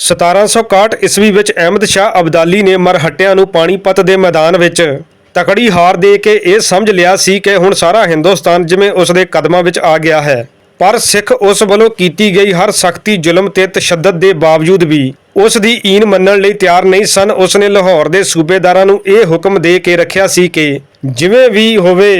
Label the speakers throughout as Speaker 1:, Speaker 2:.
Speaker 1: 1761 ਈਸਵੀ ਵਿੱਚ ਅਹਿਮਦ ਸ਼ਾਹ ਅਬਦਾਲੀ ਨੇ ਮਰਹੱਟਿਆਂ ਨੂੰ ਪਾਣੀਪਤ ਦੇ ਮੈਦਾਨ ਵਿੱਚ ਤਕੜੀ ਹਾਰ ਦੇ ਕੇ ਇਹ ਸਮਝ ਲਿਆ ਸੀ ਕਿ ਹੁਣ ਸਾਰਾ ਹਿੰਦੁਸਤਾਨ ਜਿਵੇਂ ਉਸ ਦੇ ਕਦਮਾਂ ਵਿੱਚ ਆ ਗਿਆ ਹੈ। ਪਰ ਸਿੱਖ ਉਸ ਵੱਲੋਂ ਕੀਤੀ ਗਈ ਹਰ ਸਖਤੀ, ਜ਼ੁਲਮ ਤੇ ਤਸ਼ੱਦਦ ਦੇ ਬਾਵਜੂਦ ਵੀ ਉਸ ਦੀ ਈਨ ਮੰਨਣ ਲਈ ਤਿਆਰ ਨਹੀਂ ਸਨ। ਉਸ ਨੇ ਲਾਹੌਰ ਦੇ ਸੂਬੇਦਾਰਾਂ ਨੂੰ ਇਹ ਹੁਕਮ ਦੇ ਕੇ ਰੱਖਿਆ ਸੀ ਕਿ ਜਿਵੇਂ ਵੀ ਹੋਵੇ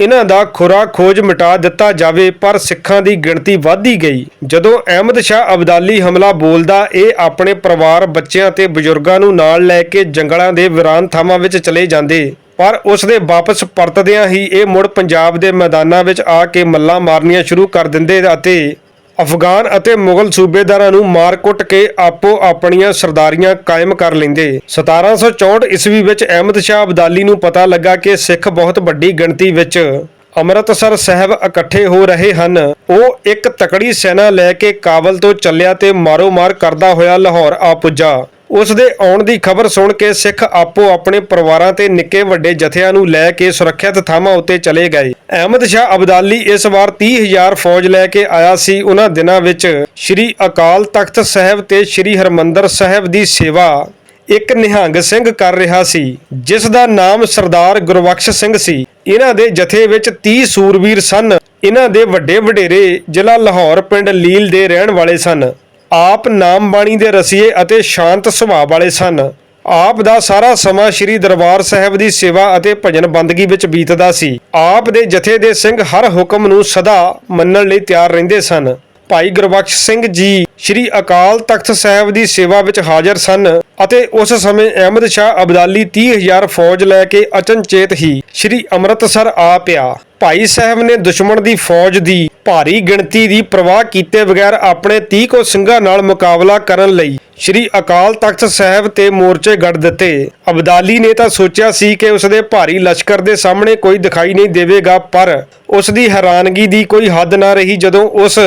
Speaker 1: ਇਹਨਾਂ ਦਾ ਖੁਰਾ ਖੋਜ ਮਿਟਾ ਦਿੱਤਾ ਜਾਵੇ, ਪਰ ਸਿੱਖਾਂ ਦੀ ਗਿਣਤੀ ਵਧਦੀ ਗਈ। ਜਦੋਂ ਅਹਿਮਦ ਸ਼ਾਹ ਅਬਦਾਲੀ ਹਮਲਾ ਬੋਲਦਾ, ਇਹ ਆਪਣੇ ਪਰਿਵਾਰ, ਬੱਚਿਆਂ ਤੇ ਬਜ਼ੁਰਗਾਂ ਨੂੰ ਨਾਲ ਲੈ ਕੇ ਜੰਗਲਾਂ ਦੇ ਵਿਰਾਨ ਥਾਵਾਂ ਵਿੱਚ ਚਲੇ ਜਾਂਦੇ। ਪਰ ਉਸ ਦੇ ਵਾਪਸ ਪਰਤਦਿਆਂ ਹੀ ਇਹ ਮੁੜ ਪੰਜਾਬ ਦੇ ਮੈਦਾਨਾਂ ਵਿੱਚ ਆ ਕੇ ਮੱਲਾਂ ਮਾਰਨੀਆਂ ਸ਼ੁਰੂ ਕਰ ਦਿੰਦੇ ਅਤੇ ਅਫਗਾਨ ਅਤੇ ਮੁਗਲ ਸੂਬੇਦਾਰਾਂ ਨੂੰ ਮਾਰ-ਕੁੱਟ ਕੇ ਆਪੋ ਆਪਣੀਆਂ ਸਰਦਾਰੀਆਂ ਕਾਇਮ ਕਰ ਲੈਂਦੇ। 1764 ਈਸਵੀ ਵਿੱਚ ਅਹਿਮਦ ਸ਼ਾਹ ਅਬਦਾਲੀ ਨੂੰ ਪਤਾ ਲੱਗਾ ਕਿ ਸਿੱਖ ਬਹੁਤ ਵੱਡੀ ਗਿਣਤੀ ਵਿੱਚ ਅੰਮ੍ਰਿਤਸਰ ਸਾਹਿਬ ਇਕੱਠੇ ਹੋ ਰਹੇ ਹਨ। ਉਹ ਇੱਕ ਤਕੜੀ ਸੈਨਾ ਲੈ ਕੇ ਕਾਬਲ ਤੋਂ ਚੱਲਿਆ ਤੇ ਮਾਰੋ-ਮਾਰ ਕਰਦਾ ਹੋਇਆ ਲਾਹੌਰ ਆ ਪੁੱਜਾ। ਉਸ ਦੇ ਆਉਣ ਦੀ ਖਬਰ ਸੁਣ ਕੇ ਸਿੱਖ ਆਪੋ ਆਪਣੇ ਪਰਿਵਾਰਾਂ ਤੇ ਨਿੱਕੇ ਵੱਡੇ ਜਥਿਆਂ ਨੂੰ ਲੈ ਕੇ ਸੁਰੱਖਿਅਤ ਥਾਵਾਂ ਉੱਤੇ ਚਲੇ ਗਏ। ਅਹਿਮਦ ਸ਼ਾਹ ਅਬਦਾਲੀ ਇਸ ਵਾਰ 30000 ਫੌਜ ਲੈ ਕੇ ਆਇਆ ਸੀ। ਉਹਨਾਂ ਦਿਨਾਂ ਵਿੱਚ ਸ੍ਰੀ ਅਕਾਲ ਤਖਤ ਸਾਹਿਬ ਤੇ ਸ੍ਰੀ ਹਰਮੰਦਰ ਸਾਹਿਬ ਦੀ ਸੇਵਾ ਇੱਕ ਨਿਹੰਗ ਸਿੰਘ ਕਰ ਰਿਹਾ ਸੀ, ਜਿਸ ਦਾ ਨਾਮ ਸਰਦਾਰ ਗੁਰਬਖਸ਼ ਸਿੰਘ ਸੀ। ਇਹਨਾਂ ਦੇ ਜਥੇ ਵਿੱਚ 30 ਸੂਰਬੀਰ ਸਨ। ਇਹਨਾਂ ਦੇ ਵੱਡੇ ਵਡੇਰੇ ਜ਼ਿਲ੍ਹਾ ਲਾਹੌਰ, ਪਿੰਡ ਲੀਲ ਦੇ ਰਹਿਣ ਵਾਲੇ ਸਨ। ਆਪ ਨਾਮ ਬਾਣੀ ਦੇ ਰਸੀਏ ਅਤੇ ਸ਼ਾਂਤ ਸੁਭਾਅ ਵਾਲੇ ਸਨ। ਆਪ ਦਾ ਸਾਰਾ ਸਮਾਂ ਸ੍ਰੀ ਦਰਬਾਰ ਸਾਹਿਬ ਦੀ ਸੇਵਾ ਅਤੇ ਭਜਨ ਬੰਦਗੀ ਵਿੱਚ ਬੀਤਦਾ ਸੀ। ਆਪ ਦੇ ਜਥੇ ਦੇ ਸਿੰਘ ਹਰ ਹੁਕਮ ਨੂੰ ਸਦਾ ਮੰਨਣ ਲਈ ਤਿਆਰ ਰਹਿੰਦੇ ਸਨ। ਭਾਈ ਗੁਰਬਖਸ਼ ਸਿੰਘ ਜੀ ਸ੍ਰੀ ਅਕਾਲ ਤਖਤ ਸਾਹਿਬ ਦੀ ਸੇਵਾ ਵਿੱਚ ਹਾਜ਼ਰ ਸਨ ਅਤੇ ਉਸ ਸਮੇਂ ਅਹਿਮਦ ਸ਼ਾਹ ਅਬਦਾਲੀ 30000 ਫੌਜ ਲੈ ਕੇ ਅਚਨਚੇਤ ਹੀ ਸ੍ਰੀ ਅੰਮ੍ਰਿਤਸਰ ਆ ਪਿਆ। ਭਾਈ ਸਾਹਿਬ ਨੇ ਦੁਸ਼ਮਣ ਦੀ ਫੌਜ ਦੀ ਭਾਰੀ ਗਿਣਤੀ ਦੀ ਪ੍ਰਵਾਹ ਕੀਤੇ ਬਗੈਰ ਆਪਣੇ 30 ਕੋ ਸਿੰਘਾਂ ਨਾਲ ਮੁਕਾਬਲਾ ਕਰਨ ਲਈ ਸ੍ਰੀ ਅਕਾਲ ਤਖਤ ਸਾਹਿਬ ਤੇ ਮੋਰਚੇ ਗੱਡ ਦਿੱਤੇ। ਅਬਦਾਲੀ ਨੇ ਤਾਂ ਸੋਚਿਆ ਸੀ ਕਿ ਉਸ ਦੇ ਭਾਰੀ ਲਸ਼ਕਰ ਦੇ ਸਾਹਮਣੇ ਕੋਈ ਦਿਖਾਈ ਨਹੀਂ ਦੇਵੇਗਾ, ਪਰ ਉਸ ਦੀ ਹੈਰਾਨਗੀ ਦੀ ਕੋਈ ਹੱਦ ਨਾ ਰਹੀ ਜਦੋਂ ਉਸ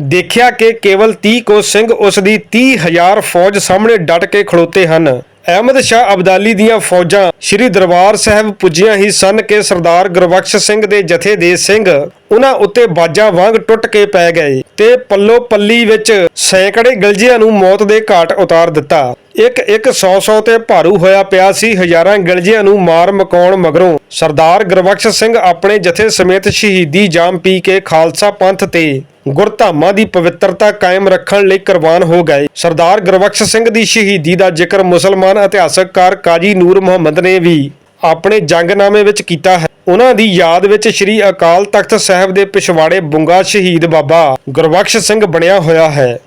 Speaker 1: ਦੇਖਿਆ ਕਿ ਕੇਵਲ 30 ਕੋ ਸਿੰਘ ਉਸ ਦੀ 30000 ਫੌਜ ਸਾਹਮਣੇ ਡਟ ਕੇ ਖੜੋਤੇ ਹਨ। ਅਹਿਮਦ ਸ਼ਾਹ ਅਬਦਾਲੀ ਦੀਆਂ ਫੌਜਾਂ ਸ੍ਰੀ ਦਰਬਾਰ ਸਾਹਿਬ ਪੁੱਜੀਆਂ ਹੀ ਸਨ ਕਿ ਸਰਦਾਰ ਗੁਰਬਖਸ਼ ਸਿੰਘ ਦੇ ਜਥੇ ਦੇ ਸਿੰਘ ਉਹਨਾਂ ਉੱਤੇ ਬਾਜਾਂ ਵਾਂਗ ਟੁੱਟ ਕੇ ਪੈ ਗਏ ਤੇ ਪੱਲੋ ਪੱਲੀ ਵਿੱਚ ਸੈਂਕੜੇ ਗਲਜੀਆਂ ਨੂੰ ਮੌਤ ਦੇ ਘਾਟ ਉਤਾਰ ਦਿੱਤਾ। ਇੱਕ ਇੱਕ 100 100 ਤੇ ਭਾਰੂ ਹੋਇਆ ਪਿਆ ਸੀ, ਹਜ਼ਾਰਾਂ ਗਲਜੀਆਂ ਨੂੰ ਮਾਰ ਮਕਾਉਣ ਮਗਰੋਂ ਸਰਦਾਰ ਗੁਰਬਖਸ਼ ਸਿੰਘ ਆਪਣੇ ਜਥੇ ਸਮੇਤ ਸ਼ਹੀਦੀ ਜਾਮ ਪੀ ਕੇ ਖਾਲਸਾ ਪੰਥ ਤੇ ਗੁਰਧਾਮਾਂ ਦੀ ਪਵਿੱਤਰਤਾ ਕਾਇਮ ਰੱਖਣ ਲਈ ਕੁਰਬਾਨ ਹੋ ਗਏ। ਸਰਦਾਰ ਗੁਰਬਖਸ਼ ਸਿੰਘ ਦੀ ਸ਼ਹੀਦੀ ਦਾ ਜ਼ਿਕਰ ਮੁਸਲਮਾਨ ਇਤਿਹਾਸਕਾਰ ਕਾਜੀ ਨੂਰ ਮੁਹੰਮਦ ਨੇ ਵੀ ਆਪਣੇ ਜੰਗਨਾਮੇ ਵਿੱਚ ਕੀਤਾ ਹੈ। ਉਹਨਾਂ ਦੀ ਯਾਦ ਵਿੱਚ ਸ੍ਰੀ ਅਕਾਲ ਤਖਤ ਸਾਹਿਬ ਦੇ ਪਿਛਵਾੜੇ ਬੁੰਗਾ ਸ਼ਹੀਦ ਬਾਬਾ ਗੁਰਬਖਸ਼ ਸਿੰਘ ਬਣਿਆ ਹੋਇਆ ਹੈ।